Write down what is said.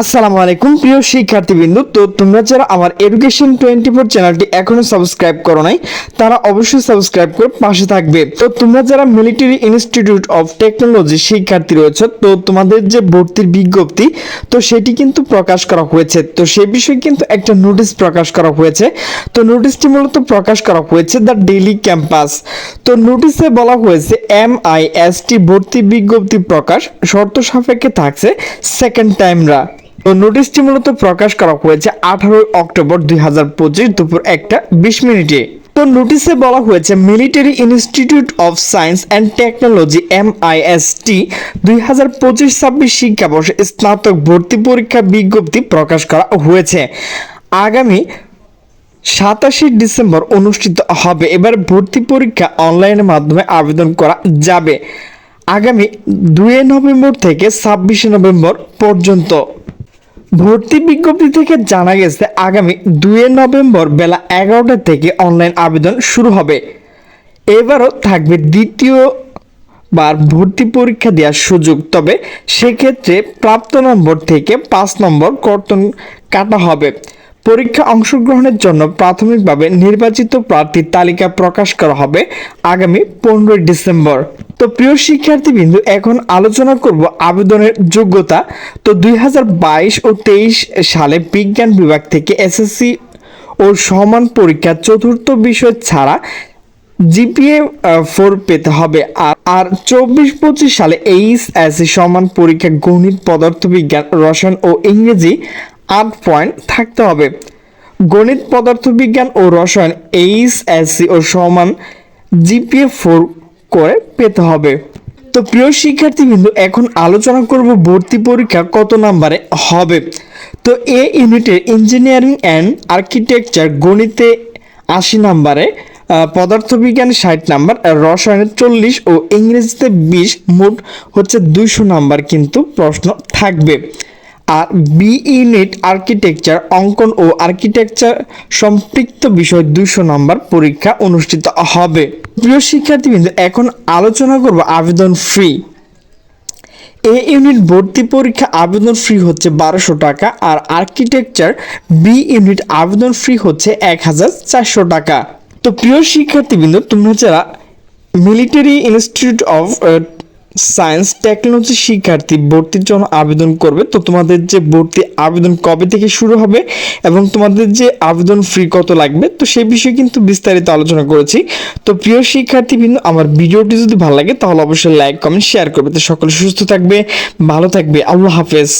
আসসালামু আলাইকুম, প্রিয় শিক্ষার্থীবৃন্দ। তো তোমরা যারা আমার এডুকেশন টোয়েন্টি ফোর চ্যানেলটি এখনও সাবস্ক্রাইব করো নাই, তারা অবশ্যই সাবস্ক্রাইব করে পাশে থাকবে। তো তোমরা যারা মিলিটারি ইনস্টিটিউট অফ টেকনোলজি শিক্ষার্থী রয়েছে, তো তোমাদের যে ভর্তির বিজ্ঞপ্তি, তো সেটি কিন্তু প্রকাশ করা হয়েছে। তো সে বিষয়ে কিন্তু একটা নোটিশ প্রকাশ করা হয়েছে। তো নোটিশটি মূলত প্রকাশ করা হয়েছে দ্য ডেইলি ক্যাম্পাস তো নোটিশে বলা হয়েছে এম আই এস টি ভর্তি বিজ্ঞপ্তি প্রকাশ, শর্ত সাপেক্ষে থাকছে সেকেন্ড টাইমরা নোটিশটি মূলত প্রকাশ করা হয়েছে আঠারোই অক্টোবর দুই হাজার পঁচিশ দুপুর একটা বিশ মিনিটে। তো নোটিশে বলা হয়েছে, military institute of science and technology M I S T দুই হাজার পঁচিশ ছাব্বিশ শিক্ষাবর্ষে স্নাতক ভর্তি পরীক্ষা বিজ্ঞপ্তি প্রকাশ করা হয়েছে। আগামী সাতাশে ডিসেম্বর অনুষ্ঠিত হবে। এবার ভর্তি পরীক্ষা অনলাইনের মাধ্যমে আবেদন করা যাবে। আগামী দুই নভেম্বর থেকে ছাব্বিশে নভেম্বর পর্যন্ত। ভর্তি বিজ্ঞপ্তি থেকে জানা গেছে, আগামী দুই নভেম্বর বেলা এগারোটা থেকে অনলাইন আবেদন শুরু হবে। এবারও থাকবে দ্বিতীয় বার ভর্তি পরীক্ষা দেওয়ার সুযোগ, তবে সেক্ষেত্রে প্রাপ্ত নম্বর থেকে পাঁচ নম্বর কর্তন কাটা হবে। পরীক্ষা অংশগ্রহণের জন্য প্রাথমিকভাবে নির্বাচিত প্রার্থীর তালিকা প্রকাশ করা হবে আগামী পনেরোই ডিসেম্বর। তো প্রিয় শিক্ষার্থীবৃন্দু, এখন আলোচনা করব আবেদনের যোগ্যতা। তো দুই হাজার বাইশ ও তেইশ সালে বিজ্ঞান বিভাগ থেকে এসএসসি ও সমান পরীক্ষা চতুর্থ বিষয় ছাড়া জিপিএ ফোর পেতে হবে। আর আর চব্বিশ পঁচিশ সালে এইচ এস সমান পরীক্ষা গণিত, পদার্থবিজ্ঞান, রসায়ন ও ইংরেজি আট পয়েন্ট থাকতে হবে। গণিত, পদার্থবিজ্ঞান ও রসায়ন এইচ এস ও সমান জিপিএ ফোর করে পেতে হবে। তো প্রিয় শিক্ষার্থীবৃন্দ, এখন আলোচনা করব ভর্তি পরীক্ষা কত নাম্বারে হবে? তো এ ইউনিটে ইঞ্জিনিয়ারিং অ্যান্ড আর্কিটেকচার গণিতে আশি নাম্বারে পদার্থবিজ্ঞান ষাট নাম্বার, রসায়নে চল্লিশ ও ইংরেজিতে বিশ, মোট হচ্ছে দুইশো নাম্বার কিন্তু প্রশ্ন থাকবে। আর বি ইউনিট আর্কিটেকচার, অঙ্কন ও আর্কিটেকচার সম্পৃক্ত বিষয় দুশো নাম্বার পরীক্ষা অনুষ্ঠিত হবে। প্রিয় শিক্ষার্থীবৃন্দ, এখন আলোচনা করব আবেদন ফ্রি এ ইউনিট ভর্তি পরীক্ষা আবেদন ফ্রি হচ্ছে বারোশো টাকা আর আর্কিটেকচার বি ইউনিট আবেদন ফ্রি হচ্ছে এক হাজার চারশো টাকা। তো প্রিয় শিক্ষার্থীবৃন্দ, তোমরা যারা military institute of science technology শিক্ষার্থী ভর্তির জন্য আবেদন করবে। তো তোমাদের যে ভর্তি আবেদন কবে থেকে শুরু হবে এবং তোমাদের যে আবেদন ফ্রি কত লাগবে, তো সেই বিষয়ে কিন্তু বিস্তারিত আলোচনা করেছি। তো প্রিয় শিক্ষার্থী বিন্দু আমার ভিডিওটি যদি ভালো লাগে, তাহলে অবশ্যই লাইক, কমেন্ট, শেয়ার করবে। তো সকলে সুস্থ থাকবে, ভালো থাকবে। আল্লাহ হাফেজ।